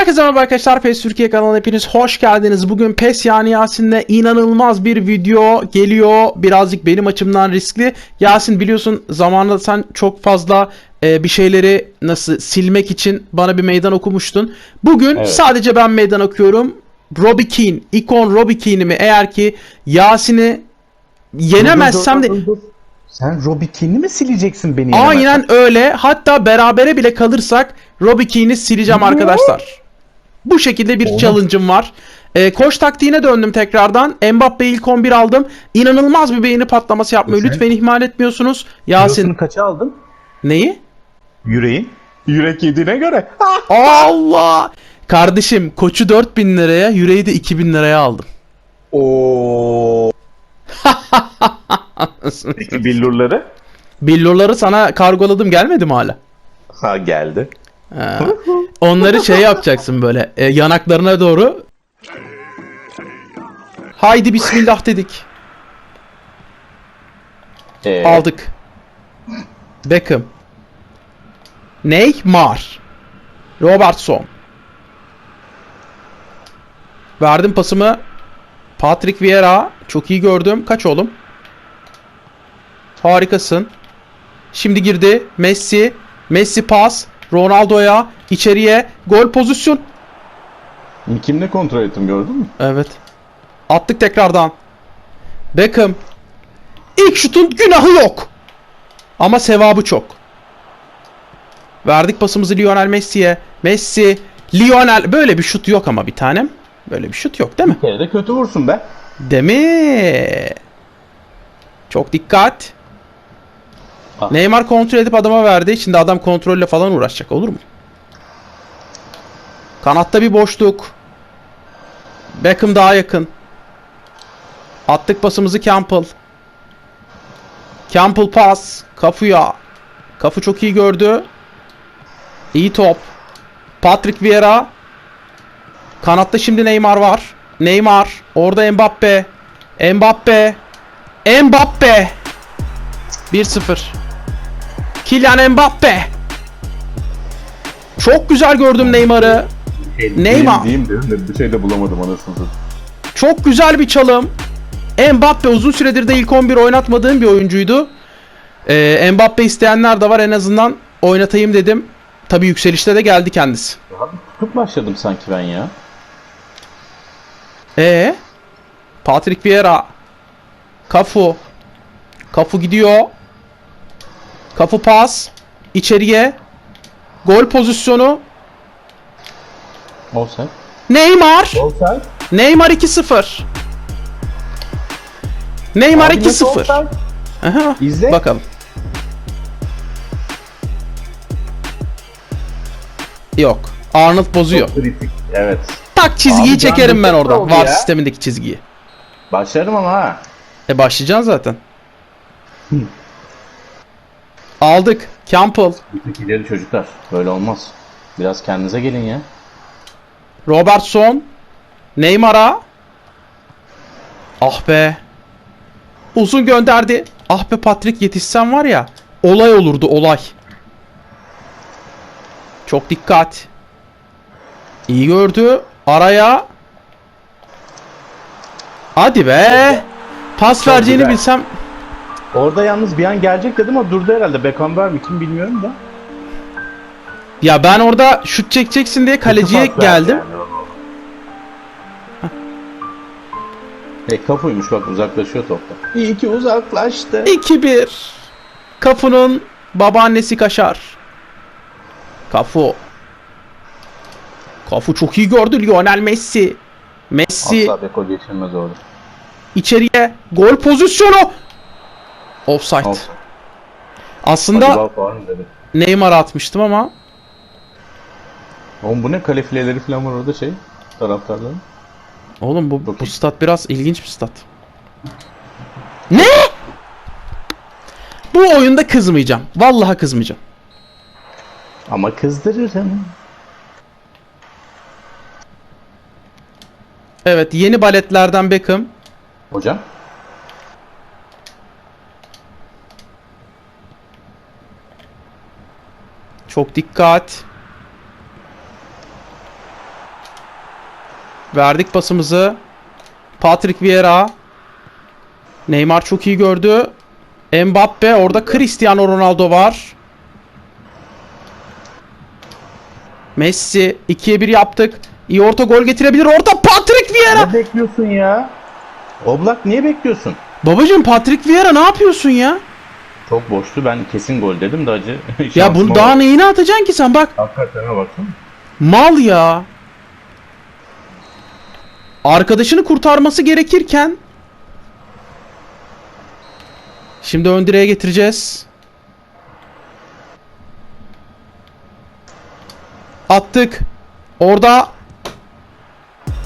Herkese merhaba arkadaşlar. PES Türkiye kanalına hepiniz hoş geldiniz. Bugün PES yani Yasin'le inanılmaz bir video geliyor. Birazcık benim açımdan riskli. Yasin biliyorsun zamanında sen çok fazla e, bir şeyleri nasıl silmek için bana bir meydan okumuştun. Bugün Evet. sadece ben meydan okuyorum. Robbie Keane, ikon Robbie Keane'imi eğer ki Yasin'i yenemezsem de. Sen Robbie Keane'i mi sileceksin beni? Aynen öyle. Hatta berabere bile kalırsak Robbie Keane'i sileceğim arkadaşlar. Bu şekilde bir Oğlum. challenge'ım var. Ee, koç taktiğine döndüm tekrardan. Mbappe ilk 11 aldım. İnanılmaz bir beğeni patlaması yapmayı Sen- lütfen ihmal etmiyorsunuz. Kilosunu Yasin kaça aldın? neyi? Yüreğin. Yürek yediğine göre. Allah! Kardeşim koçu 4000 liraya, yüreği de 2000 liraya aldım. Oo. Peki billurları? Billurları sana kargoladım gelmedi mi hala? Ha geldi. Ha. Onları şey yapacaksın böyle e, yanaklarına doğru. Haydi bismillah dedik. Ee, Aldık. Beckham. Neymar. Robertson. Verdim pasımı. Patrick Vieira. Çok iyi gördüm. Kaç oğlum? Harikasın. Şimdi girdi. Messi. Messi pas. Ronaldo'ya. içeriye. Gol pozisyon. Kimle kontrol ettim gördün mü? Evet. Attık tekrardan. Beckham. İlk şutun günahı yok. Ama sevabı çok. Verdik pasımızı Lionel Messi'ye. Messi, Lionel böyle bir şut yok ama bir tanem. Böyle bir şut yok değil mi? Bir kere de kötü vursun be. Değil mi? Çok dikkat. Ah. Neymar kontrol edip adama verdi. Şimdi adam kontrolle falan uğraşacak olur mu? Kanatta bir boşluk. Beckham daha yakın. Attık pasımızı Campbell. Campbell pas. Kafuya. Kafu çok iyi gördü. İyi top. Patrick Vieira. Kanatta şimdi Neymar var. Neymar. Orada Mbappe. Mbappe. Mbappe. 1-0. Kylian Mbappe. Çok güzel gördüm Neymar'ı. Neymar. Diyeyim de bir şey de bulamadım anasını. Çok güzel bir çalım. Mbappe uzun süredir de ilk 11 oynatmadığım bir oyuncuydu. Ee, Mbappe isteyenler de var en azından oynatayım dedim. Tabii yükselişte de geldi kendisi. Abi tutup başladım sanki ben ya. Ee, Patrick Vieira. Kafu. Kafu gidiyor. Kafu pas. İçeriye. Gol pozisyonu. Offside. Neymar. Offside. Neymar 2-0. Neymar Abi nasıl 2-0. offside? Aha. İzle. Bakalım. Yok. Arnold bozuyor. Çok kritik. Evet. Tak çizgiyi Abi çekerim ben oradan. Var ya. sistemindeki çizgiyi. Başlarım ama ha. E başlayacaksın zaten. Aldık. Campbell. Bir tık ileri çocuklar. Böyle olmaz. Biraz kendinize gelin ya. Robertson. Neymar'a. Ah be. Uzun gönderdi. Ah be Patrick yetişsen var ya. Olay olurdu olay. Çok dikkat. İyi gördü. Araya. Hadi be. Pas Çok vereceğini güzel. bilsem. Orada yalnız bir an gelecek dedim ama durdu herhalde. Beckenbauer mi kim bilmiyorum da. Ya ben orada şut çekeceksin diye kaleciye Kötü pas verdi geldim. yani. E kapıymış bak uzaklaşıyor topta. İyi ki uzaklaştı. 2-1. Kafu'nun babaannesi kaşar. Kafu. Kafu çok iyi gördü Lionel Messi. Messi Asla Beko geçirmez orada. içeriye gol pozisyonu. Offside. Offside. Aslında. Neymar atmıştım ama Oğlum bu ne kale fileleri falan var orada şey taraftarların. oğlum bu, bu stat biraz ilginç bir stat. Ne? Bu oyunda kızmayacağım. Vallahi kızmayacağım. Ama kızdırırım. Evet yeni baletlerden Beckham. Hocam Çok dikkat. Verdik pasımızı. Patrick Vieira. Neymar çok iyi gördü. Mbappe orada Cristiano Ronaldo var. Messi 2'ye 1 yaptık. İyi orta gol getirebilir. Orta Patrick Vieira. Ne bekliyorsun ya? Oblak niye bekliyorsun? Babacım Patrick Vieira ne yapıyorsun ya? Çok boştu ben kesin gol dedim de acı. Ya bunu daha bak. neyini atacaksın ki sen bak. Hakikaten ha baksana. Mal ya. Arkadaşını kurtarması gerekirken Şimdi ön direğe getireceğiz. Attık. Orada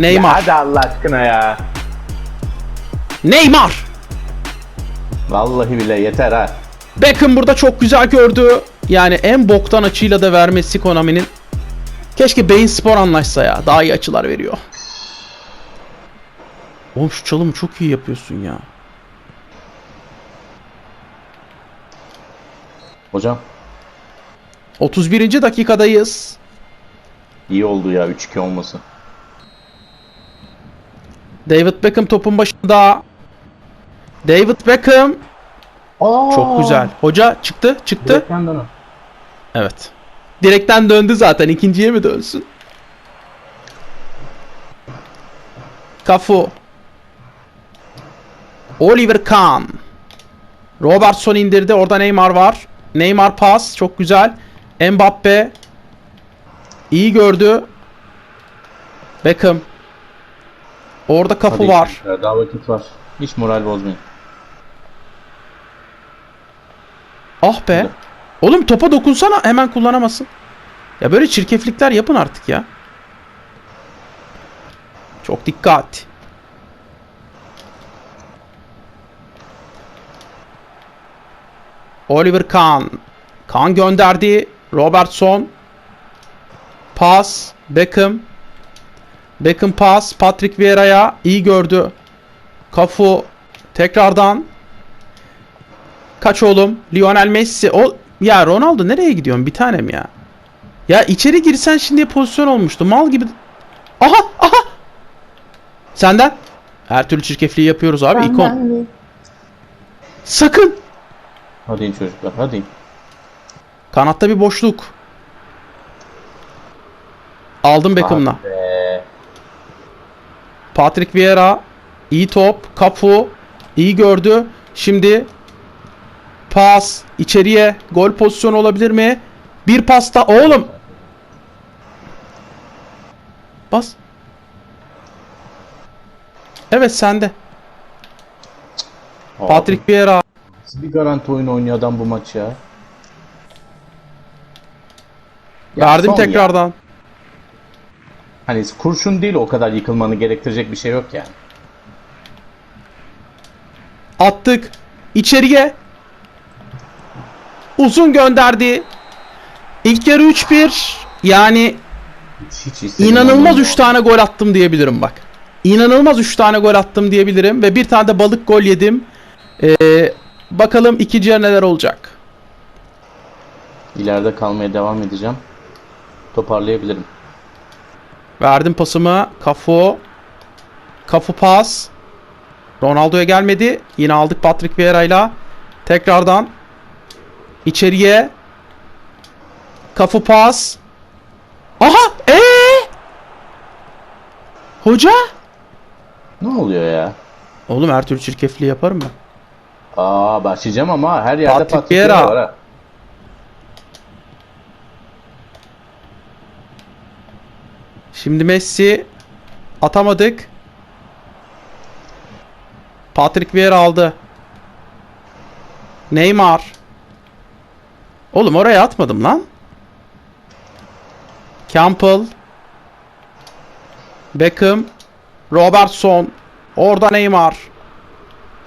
Neymar. Hadi Allah aşkına ya. Neymar. Vallahi bile yeter ha. Beckham burada çok güzel gördü. Yani en boktan açıyla da vermesi Konami'nin. Keşke Bein Spor anlaşsa ya. Daha iyi açılar veriyor. Oğlum şu çalımı çok iyi yapıyorsun ya. Hocam 31. dakikadayız. iyi oldu ya 3-2 olması. David Beckham topun başında. David Beckham Aa, çok güzel. Hoca çıktı, çıktı. Direkten dönün. Evet. Direkten döndü zaten. İkinciye mi dönsün? Cafu. Oliver Kahn. Robertson indirdi. Orada Neymar var. Neymar pas. Çok güzel. Mbappe. iyi gördü. Beckham. Orada Hadi var. Daha vakit var. Hiç moral bozmayın. Ah be. Oğlum topa dokunsana hemen kullanamazsın. Ya böyle çirkeflikler yapın artık ya. Çok dikkat. Oliver Kahn. Kahn gönderdi. Robertson. Pas. Beckham. Beckham pas. Patrick Vieira'ya. iyi gördü. Kafu. Tekrardan. Kaç oğlum? Lionel Messi. O ya Ronaldo nereye gidiyorsun bir tanem ya? Ya içeri girsen şimdi pozisyon olmuştu. Mal gibi. Aha aha. Senden. Her türlü çirkefliği yapıyoruz abi. ikon. Sakın. Hadi çocuklar hadi. Kanatta bir boşluk. Aldım Beckham'la. Be. Patrick Vieira iyi top. Cafu iyi gördü. Şimdi pas içeriye gol pozisyonu olabilir mi? Bir pasta oğlum. Bas. Evet sende. Abi, Patrick Vieira. Bir garanti oyun oynuyor adam bu maç ya. Ya Verdim son ya. tekrardan. Hani kurşun değil o kadar yıkılmanı gerektirecek bir şey yok yani. Attık. İçeriye. Uzun gönderdi. İlk yarı 3-1. Yani Hiç, hiç İnanılmaz olmadı 3 o. tane gol attım diyebilirim bak. İnanılmaz 3 tane gol attım diyebilirim ve bir tane de balık gol yedim. Ee, bakalım ikinci yarı neler olacak. İleride kalmaya devam edeceğim. Toparlayabilirim. Verdim pasımı. Kafu. Kafu pas. Ronaldo'ya gelmedi. Yine aldık Patrick Vieira'yla. Tekrardan içeriye. Kafu pas. Aha! Ee! Hoca? Ne oluyor ya? Oğlum her türlü çirkefliği yaparım ben. Aa başlayacağım ama her yerde Patrick Patrick. Vieira var ha. Şimdi Messi atamadık. Patrick Vieira aldı. Neymar. Oğlum oraya atmadım lan. Campbell. Beckham. Robertson. Orada Neymar.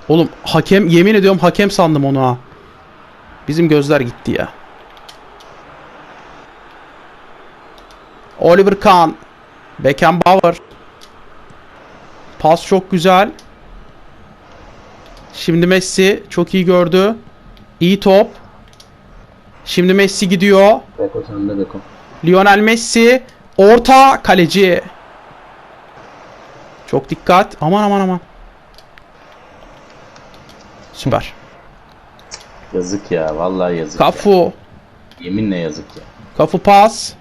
Oğlum hakem yemin ediyorum hakem sandım onu ha. Bizim gözler gitti ya. Oliver Kahn. Beckenbauer. Pas çok güzel. Şimdi Messi çok iyi gördü. İyi top. Şimdi Messi gidiyor. Beko sende Beko. Lionel Messi orta kaleci. Çok dikkat. Aman aman aman. Süper. Yazık ya. Vallahi yazık. ya. Kafu. Yeminle yazık ya. Kafu pas.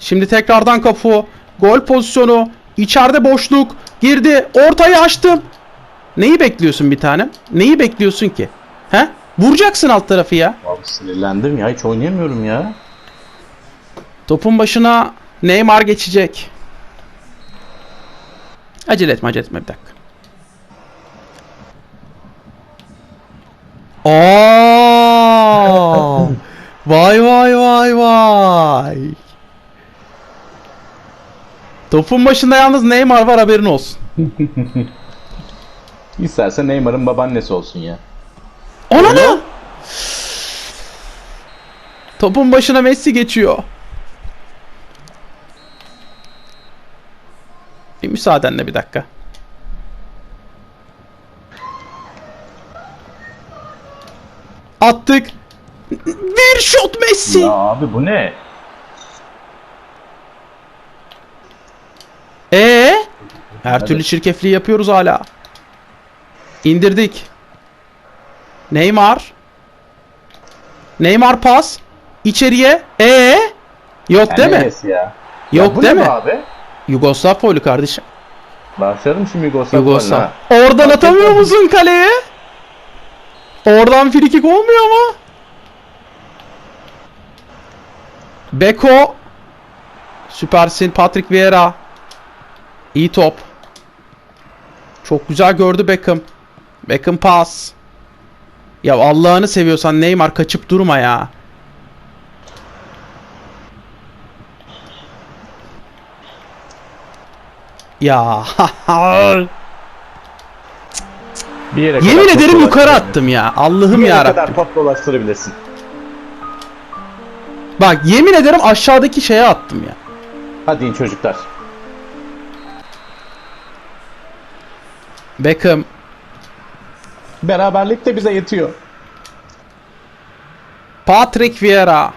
Şimdi tekrardan kafu. Gol pozisyonu. İçeride boşluk. Girdi. Ortayı açtım. Neyi bekliyorsun bir tanem? Neyi bekliyorsun ki? He? Vuracaksın alt tarafı ya. Abi sinirlendim ya. Hiç oynayamıyorum ya. Topun başına Neymar geçecek. Acele etme acele etme bir dakika. Aa! vay vay vay vay. Topun başında yalnız Neymar var haberin olsun. İsterse Neymar'ın babaannesi olsun ya. Ananı! Topun başına Messi geçiyor. Bir müsaadenle bir dakika. Attık. Bir şut Messi. Ya abi bu ne? Ee? Her türlü çirkefliği yapıyoruz hala. İndirdik. Neymar. Neymar pas. İçeriye. Ee? Yok değil mi? Ya. Yok ya değil mi? abi? Yugoslav foul'ü kardeşim. Başlarım şimdi Yugoslav. Yugoslav. ha. Oradan atamıyor musun kaleye? Oradan frikik olmuyor mu? Beko. Süpersin Patrick Vieira. İyi top. Çok güzel gördü Beckham. Beckham pas. Ya Allah'ını seviyorsan Neymar kaçıp durma ya. Ya. Bir yere Yemin kadar ederim top yukarı dolaştırabilirsin. attım ya. Allah'ım Bir yere ya kadar top dolaştırabilirsin. Bak yemin ederim aşağıdaki şeye attım ya. Hadi in çocuklar. Beckham. Beraberlik de bize yetiyor. Patrick Vieira.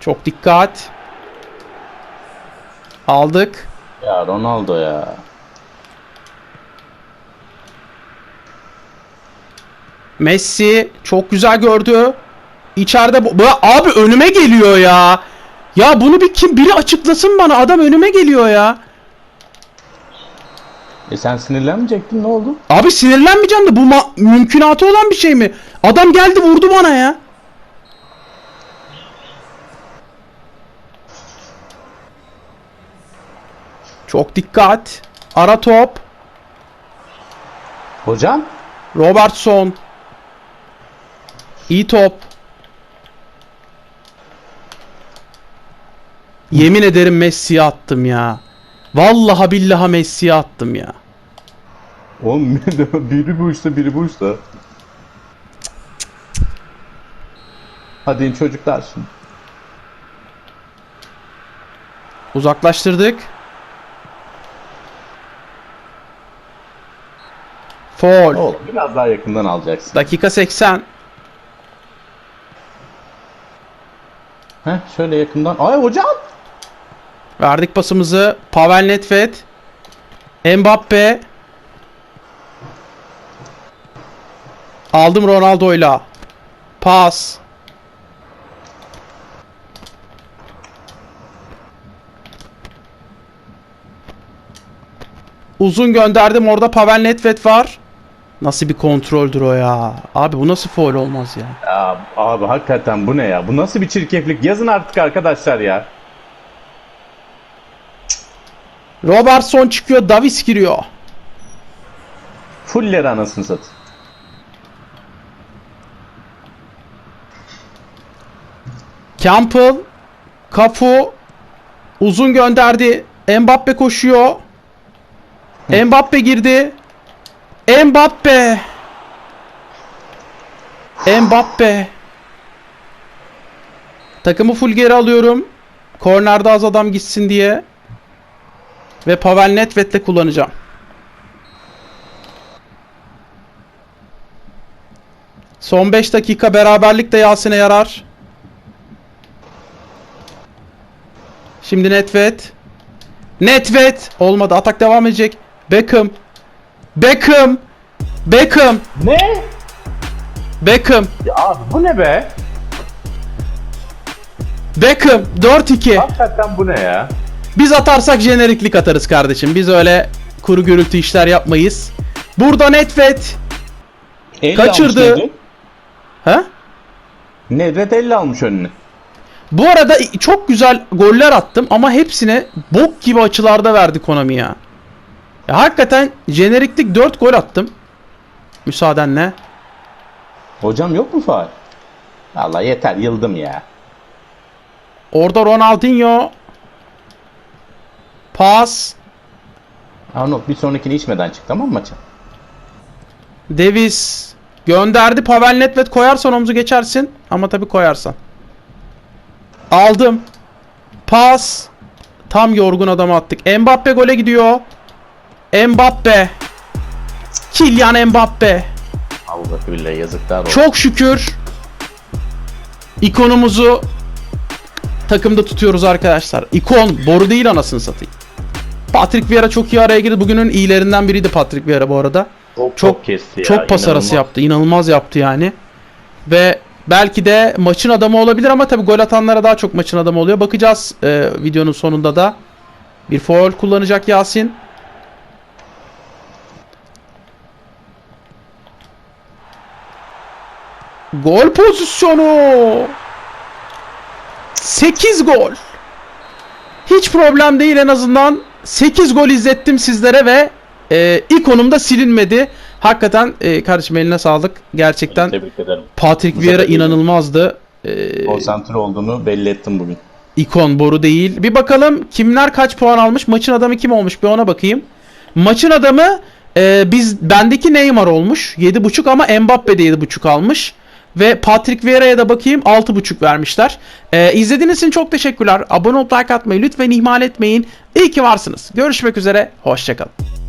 Çok dikkat. Aldık. Ya Ronaldo ya. Messi çok güzel gördü. İçeride bu, abi önüme geliyor ya. Ya bunu bir kim biri açıklasın bana. Adam önüme geliyor ya. E sen sinirlenmeyecektin ne oldu? Abi sinirlenmeyeceğim de bu mümkünatı olan bir şey mi? Adam geldi vurdu bana ya. Çok dikkat. Ara top. Hocam? Robertson. İyi top. Yemin ederim Messi'ye attım ya. Vallahi billahi Messi'ye attım ya. Oğlum biri bu işte biri bu işte. Hadi in çocuklar şimdi. Uzaklaştırdık. Foul. Oğlum biraz daha yakından alacaksın. Dakika 80. Heh şöyle yakından. Ay hocam! Verdik pasımızı. Pavel Nedved. Mbappe. Aldım Ronaldo'yla. Pas. Uzun gönderdim. Orada Pavel Nedved var. Nasıl bir kontroldür o ya? Abi bu nasıl foul olmaz ya? Ya abi hakikaten bu ne ya? Bu nasıl bir çirkeflik? Yazın artık arkadaşlar ya. Robertson çıkıyor. Davis giriyor. Fulleri anasını satın. Campbell, Cafu uzun gönderdi. Mbappe koşuyor. Mbappe girdi. Mbappe. Mbappe. Takımı full geri alıyorum. Kornerde az adam gitsin diye. Ve Pavel Nedved'le kullanacağım. Son 5 dakika beraberlik de Yasin'e yarar. Şimdi Netvet. Netvet. Olmadı. Atak devam edecek. Beckham. Beckham. Beckham. Ne? Beckham. Ya abi bu ne be? Beckham. 4-2. Hakikaten bu ne ya? Biz atarsak jeneriklik atarız kardeşim. Biz öyle kuru gürültü işler yapmayız. Burada Netvet. Elle Kaçırdı. Ha? Nedved elle almış önüne. Bu arada çok güzel goller attım ama hepsine bok gibi açılarda verdi Konami ya. ya hakikaten jeneriklik 4 gol attım. Müsaadenle. Hocam yok mu faal? Allah yeter yıldım ya. Orada Ronaldinho. Pas. Arnold bir sonrakini içmeden çık tamam mı maça? Davis. Gönderdi. Pavel Nedved koyarsan omuzu geçersin. Ama tabii koyarsan. Aldım. Pas. Tam yorgun adamı attık. Mbappe gole gidiyor. Mbappe. Kylian Mbappe. Allah billahi yazıklar olsun. Çok şükür ikonumuzu takımda tutuyoruz arkadaşlar. İkon boru değil anasını satayım. Patrick Vieira çok iyi araya girdi. Bugünün iyilerinden biriydi Patrick Vieira bu arada. çok, çok- kesti ya. çok pas arası yaptı. İnanılmaz yaptı yani. Ve belki de maçın adamı olabilir ama tabii gol atanlara daha çok maçın adamı oluyor. Bakacağız e, videonun sonunda da. Bir foul kullanacak Yasin. Gol pozisyonu. 8 gol. Hiç problem değil en azından 8 gol izlettim sizlere ve e, ikonum da silinmedi. Hakikaten e, kardeşim eline sağlık. Gerçekten Tebrik ederim. Patrick Vieira inanılmazdı. E, Konsantre olduğunu belli ettim bugün. ikon boru değil. Bir bakalım kimler kaç puan almış? Maçın adamı kim olmuş? Bir ona bakayım. Maçın adamı e, biz bendeki Neymar olmuş. 7.5 ama Mbappe de 7.5 almış. Ve Patrick Vieira'ya da bakayım 6.5 vermişler. E, izlediğiniz için çok teşekkürler. Abone olup like atmayı lütfen ihmal etmeyin. İyi ki varsınız. Görüşmek üzere. Hoşçakalın.